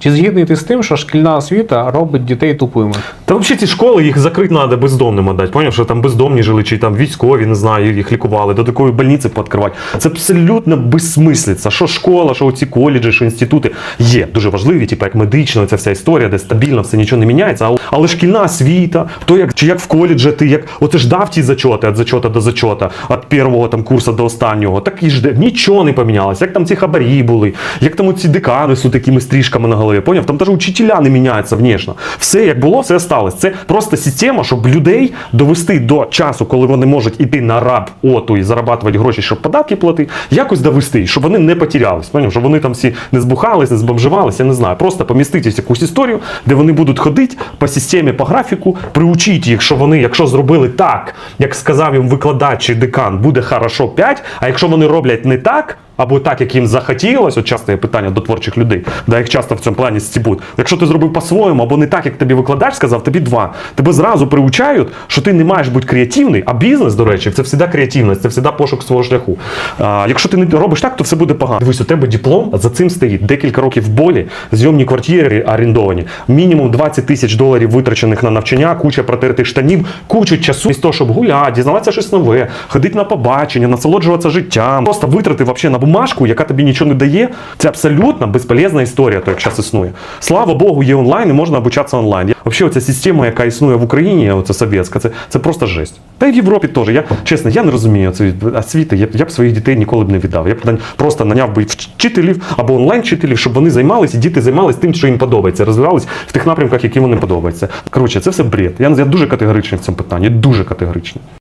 Чи згідний ти з тим, що шкільна освіта робить дітей тупими? Та взагалі ці школи їх закрити треба бездомним дати. Поняв, що там бездомні жили, чи там військові, не знаю, їх лікували, до такої больниці пооткривати. Це абсолютно безсмислиця. Що школа, що ці коледжі, що інститути є дуже важливі, типу як медична, ця вся історія, де стабільно все нічого не міняється. Але, шкільна освіта, то як чи як в коледжі ти як оце ж дав ті зачоти від зачота до зачота, від першого там курсу до останнього. Так і ж нічого не помінялося. Як там ці хабарі були, як там ці декани з такими стрижками на голові. Поняв? Там навіть учителя не міняються внешне. Все як було, все осталось. Це просто система, щоб людей довести до часу, коли вони можуть іти на раб оту і зарабатувати гроші, щоб податки платити, якось довести, щоб вони не потерялись. Поняв? Щоб вони там всі не збухались, не збомживались, я не знаю. Просто помістити якусь історію, де вони будуть ходити по системі, по графіку, приучіть їх, що вони, якщо зробили так, як сказав їм викладач чи декан, буде хорошо 5, а якщо вони роблять не так. Або так, як їм захотілося, от часто є питання до творчих людей, да, як часто в цьому плані стібуть. Якщо ти зробив по-своєму, або не так, як тобі викладач сказав, тобі два. Тебе зразу приучають, що ти не маєш бути креативний, а бізнес, до речі, це завжди креативність, це завжди пошук свого шляху. А, якщо ти не робиш так, то все буде погано. Дивись, у тебе диплом, за цим стоїть декілька років болі, зйомні квартири орендовані, мінімум 20 тисяч доларів витрачених на навчання, куча протертих штанів, кучу часу того, щоб гуляти, дізнаватися щось нове, ходити на побачення, насолоджуватися життям, просто витрати вообще на бумажку, яка тобі нічого не дає. Це абсолютно безполезна історія, то як зараз існує. Слава Богу, є онлайн і можна обучатися онлайн. Взагалі, оця система, яка існує в Україні, оця совєтська, це, це просто жесть. Та й в Європі теж. Я чесно, я не розумію цієї освіти. Я, я б своїх дітей ніколи б не віддав. Я б просто наняв би вчителів або онлайн вчителів, щоб вони займалися, і діти займалися тим, що їм подобається, розвивались в тих напрямках, які вони подобаються. Коротше, це все бред. Я, я дуже категоричний в цьому питанні, дуже категоричний.